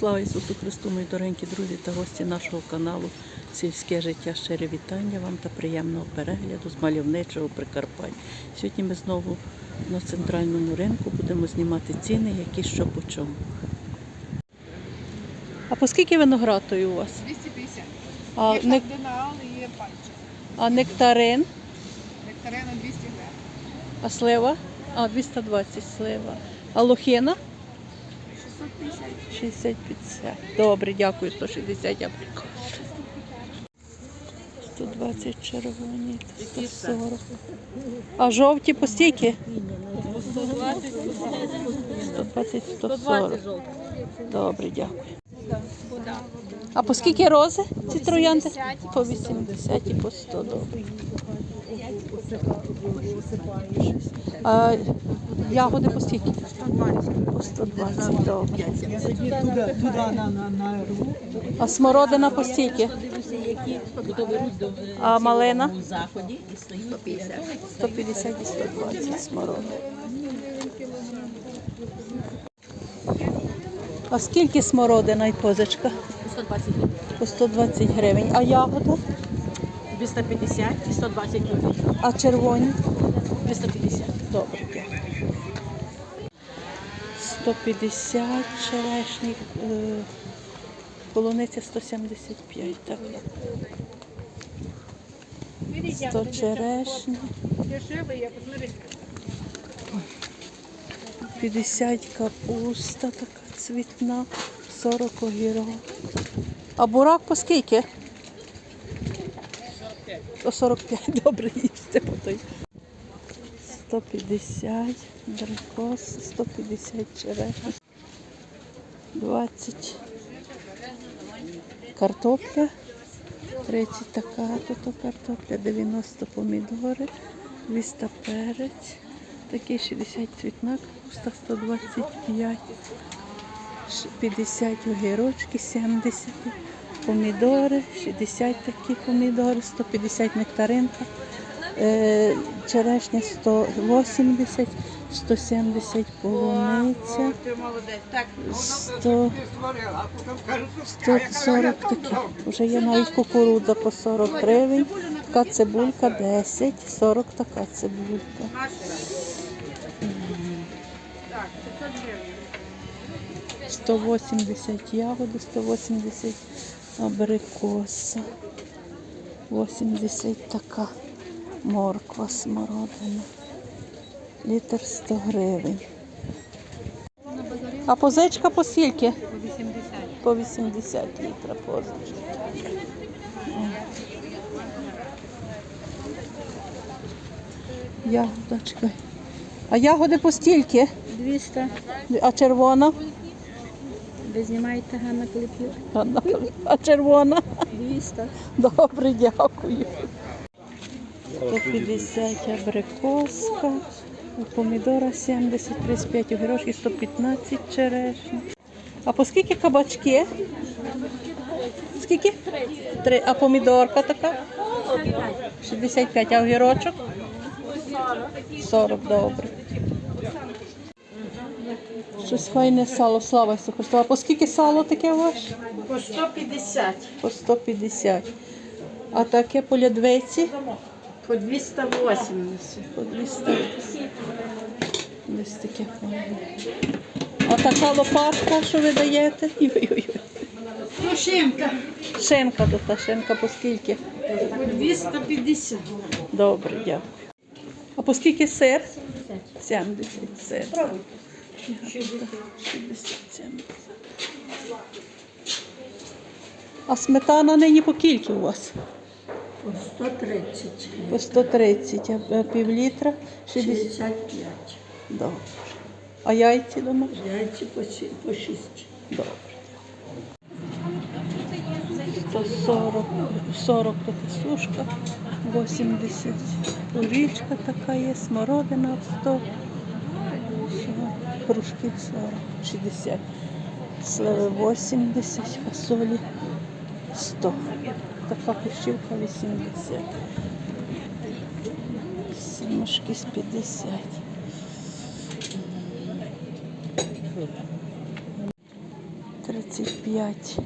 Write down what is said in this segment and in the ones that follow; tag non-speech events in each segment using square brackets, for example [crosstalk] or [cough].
Слава Ісусу Христу, мої дорогенькі друзі та гості нашого каналу Сільське життя. Щире вітання вам та приємного перегляду з мальовничого Прикарпаття. Сьогодні ми знову на центральному ринку будемо знімати ціни, які що по чому. А по скільки виноград той у вас? 250. А, є нек... кардинал і є пальчик. а нектарин, Нектарина 200 гривень. а слива? А, 220 слива. А лохина? 650. 60-50. Добре, дякую, 160 абрикос. 120 червоні, 140. А жовті по стільки? 120, 140. Добре, дякую. А по скільки рози ці троянди? По 80 і по 100, добре. А ягоди по скільки? По 120, добре. Туди, туди на, на, на рву. А смородина по стільки? А малина? 150 і 120 смородина. А скільки смородина і козочка? 120 гривень. По 120 гривень. А ягода? 250 і 120 гривень. А червоні? 250. Добре, 150 черешні, е, полуниця 175, так. 100 черешні, Дешевий, я посмотрите. 50 капуста така цвітна, 40 огірок. А бурак по скільки? По 45, [laughs] добре їсти по той. 150 дракос, 150 черешні, 20 картопля, 30 така тут картопля, 90 помідори, 200 перець, такий 60 цвітна капуста, 125, 50 огірочки, 70 помідори, 60 такі помідори, 150 нектаринка, е, черешня 180, 170 полуниця, Ти молодець. Так, 100, 140 такі. Вже є навіть кукурудза по 40 гривень. Така цибулька 10, 40 така цибулька. Так, 500 гривень. 180 ягоди, 180 абрикоса, 80 така морква смородина. Літр 100 гривень. А позичка по скільки? По 80. По 80 літра позичка. Ягодочка. А ягоди по стільки? 200. А червона? Ви знімаєте Ганна Клепів? А червона? 200. Добре, дякую. 150 абрикоска, помідора 70, 35 огірочки, 115 черешні. А по скільки кабачки? Скільки? Три. А помідорка така? 65, а огірочок? 40, добре. Щось файне сало, слава Ісусу по скільки сало таке ваше? По 150. По 150. А таке по лядвиці? По 280. По 200. Десь таке файне. А така лопатка, що ви даєте? Ой-ой-ой. Ну, шинка. Шинка до та шинка по скільки? По 250. Добре, дякую. А по скільки сир? 70 сир. 60, 70. А сметана нині по кільки у вас? По 130, По 130, а пів літра 60. 65. Добре. А яйці дома? Яйці по, по 6. Добре. 140, 40 така сушка, 80 горічка така є, смородина 100, кружки 40, 60, сливи 80, фасолі 100, така пищівка 80, сімушки з 50. 35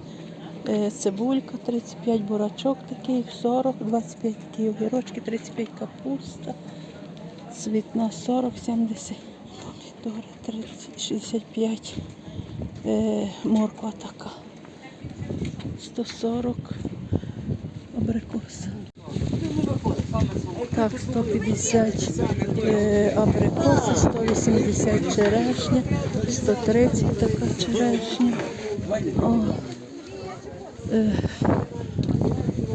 е, цибулька, 35 бурачок такий, 40, 25 такі огірочки, 35 капуста, цвітна 40, 70, помідори 30, 65, е, морква така, 140, абрикоса. Так, 150 е, абрикоси, 180 черешня, 130 така черешня. О, е,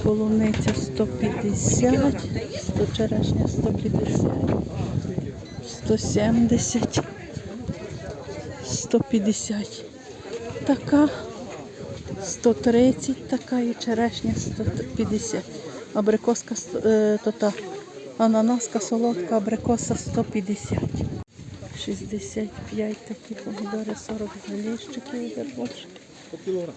полуниця 150, 100 черешня 150, 170, 150. Така 130 така і черешня 150. Абрикоска е, то та ананаска солодка, абрикоса 150. 65 такі помідори, 40 заліщиків, гербочки. По кілограм.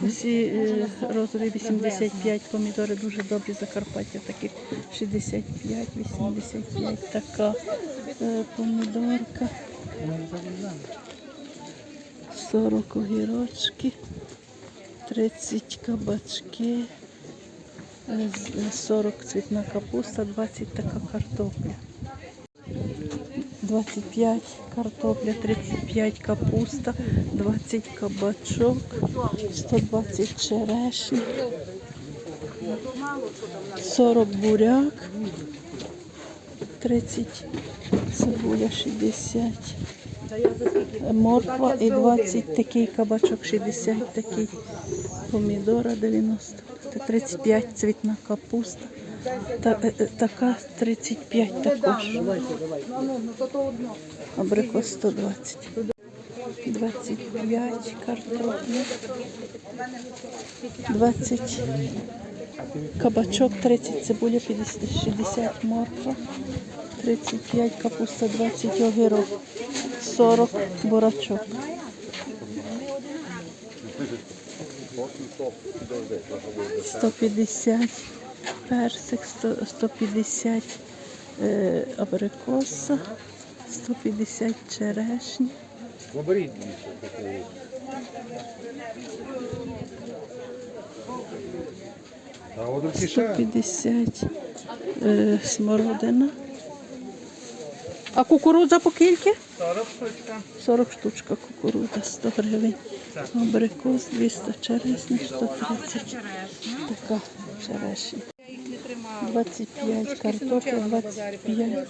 Та. Е, розові 85 помідори дуже добрі Закарпаття, такі 65, 85 така е, помідорка. 40 огірочки, 30 кабачки, е, 40 цвітна капуста, 20 така картопля. 25 картопля, 35 капуста, 20 кабачок, 120 черешні, 40 буряк, 30 цибуля, 60 морква і 20 такий кабачок, 60 такий помідора 90, 35 цвітна капуста, та, е, е, така 35 також. Абрикос 120. 25 картопля, 20 кабачок, 30 цибуля, 50, 60 морква, 35 капуста, 20 огірок, 40 бурачок. Сто п'ятдесят персик, 150 е, абрикоса, 150 черешні, більше. А от 150 е, смородина. А кукурудза по кільки? 40 штучка. 40 штучка кукурудза, 100 гривень. Абрикос 200 черешня, 130. Така черешня. 25 картопля, 25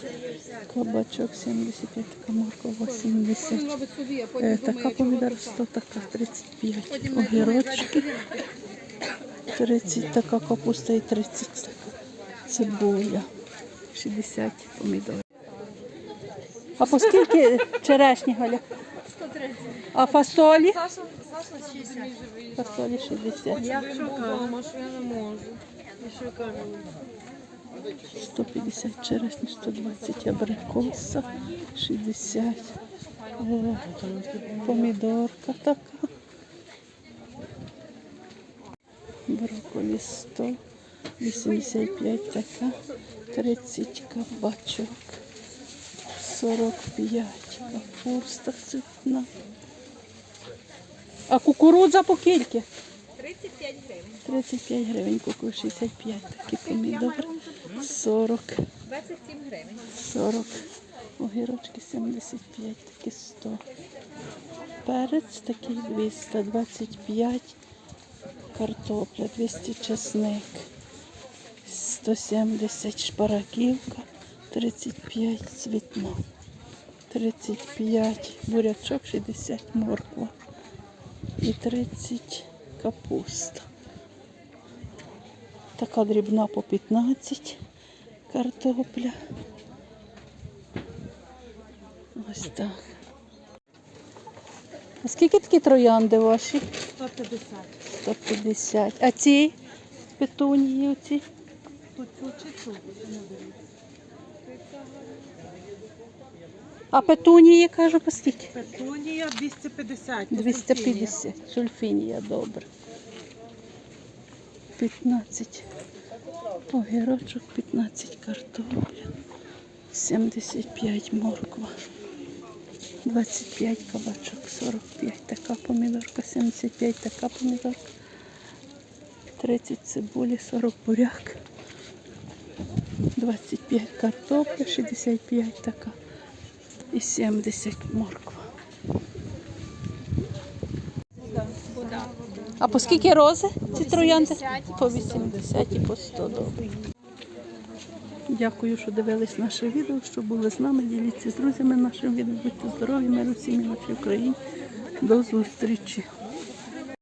кабачок, 75 така морква, 80. Е, така помідор 100, така 35. Огірочки. 30 така капуста і 30 така цибуля. 60 помідорів. А по скільки черешні, Галя? 130. А фасолі? Фасолі 60. Я вдома, що я не можу. 150 черешні, 120 абрикоса, 60 е, помідорка така. Брокколі 100, 85 така, 30 кабачок, 45 капуста цвітна. А кукурудза по кільки? 35 гривень. 35 гривень, куку 65 такі помідори, 40, 27 гривень. 40, огірочки 75, такі 100. Перець такий 200, 25, картопля, 200 чесник, 170 шпараківка, 35 цвітна, 35 бурячок, 60 морква і 30 капуста. Така дрібна по 15 картопля. Ось так. А скільки такі троянди ваші? 150. 150. А ці петунії оці? Тут чи тут? А петунії, кажу, по скільки? Петунія 250. 250. Сульфінія, добре. 15 огірочок, 15 картопля. 75 морква. 25 кабачок, 45 така помідорка, 75 така помідорка, 30 цибулі, 40 буряк, 25 картопля, 65 така і 70 морква. А по скільки рози ці троянди? По 80 і по 100 добре. Дякую, що дивились наше відео, що були з нами. Діліться з друзями нашим відео. Будьте здорові, миру всім нашій Україні. До зустрічі.